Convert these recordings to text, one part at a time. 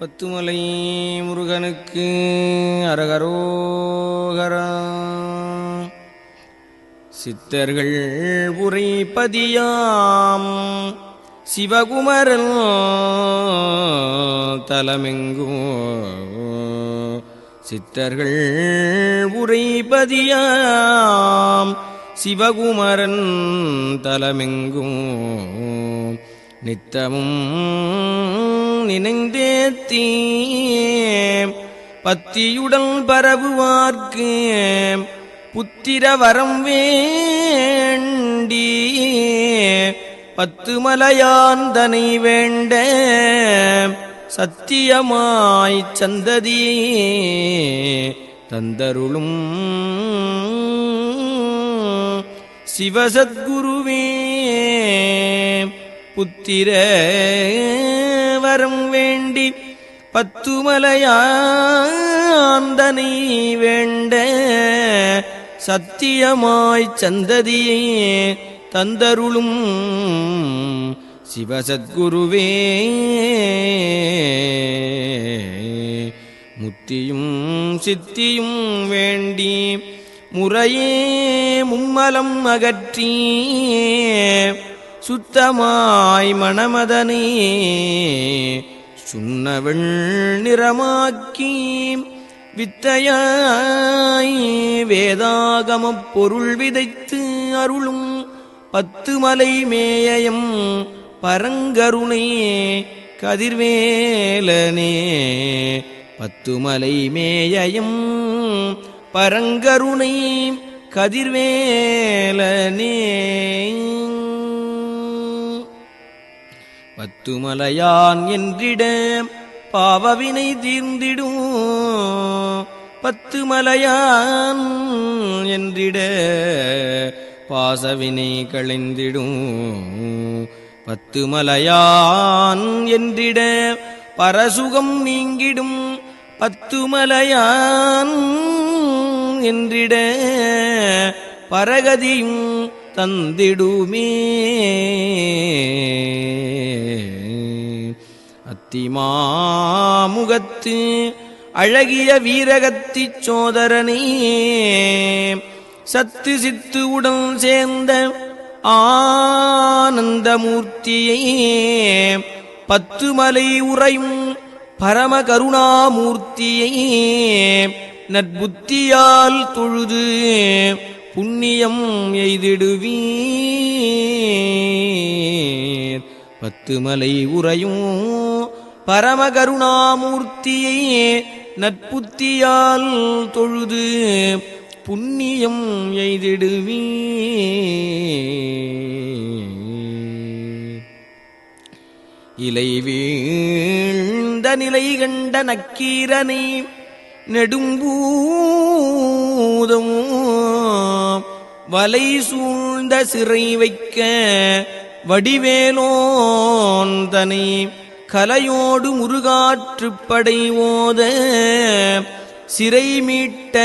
பத்துமலை முருகனுக்கு அரகரோகரா. சித்தர்கள் உரைப்பதியாம் சிவகுமரன் தலமெங்கும் சித்தர்கள் உரைபதியாம் சிவகுமரன் தலமெங்கும் நித்தமும் நினைந்தேத்தீ பத்தியுடன் பரவுவார்க்கு புத்திர வரம் வேண்டி பத்து மலையாந்தனை வேண்ட சத்தியமாய் சந்ததி தந்தருளும் சிவசத்குருவே புத்திர வரம் வேண்டி பத்துமலையாந்தனை வேண்ட சத்தியமாய் சந்ததியே தந்தருளும் சிவசத்குருவே. முத்தியும் சித்தியும் வேண்டி முறையே மும்மலம் அகற்றி சுத்தமாய் மணமதனே சுண்ணவள் நிறமாக்கி வித்தையாய் வேதாகமப் பொருள் விதைத்து அருளும் பத்து மலை மேயம் பரங்கருணே கதிர்வேலனே. பத்து மலை மேயம் பரங்கருணை கதிர்வேலனே. பத்துமலையான் என்றிட பாவவினை தீர்ந்திடும். பத்துமலையான் என்றிட பாசவினை களைந்திடும் பத்துமலையான் என்றிட பரசுகம் நீங்கிடும். பத்துமலையான் என்றிட பரகதியும் தந்திடுமே. அத்திமாமுகத்து அழகிய வீரகத்தி சோதரனே. சத்து சித்து உடன் சேர்ந்த ஆனந்தமூர்த்தியை. பத்து மலை உறையும் பரம கருணாமூர்த்தியை. நற்புத்தியால் தொழுது புண்ணியம் எய்திடுவீர். பத்து மலை உறையும் பரமகருணாமூர்த்தியை நற்புத்தியால் தொழுது புண்ணியம் எய்திடுவீர். இலை வீழ்ந்த நிலை கண்ட நக்கீரனை நெடும்பூதம் வலை சூழ்ந்த சிறை வைக்க வடிவேலோன் தனை கலையோடு முருகாற்றுப்படை ஓத சிறை மீட்ட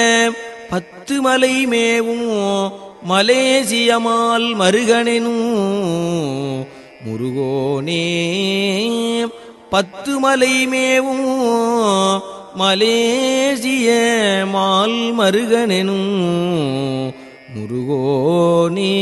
பத்து மலை மேவும் மலேசியமால் மருகனெனும் முருகோனே. பத்து மலை மேவும் மலேசிய மால் மருகனெனும் முருகோனே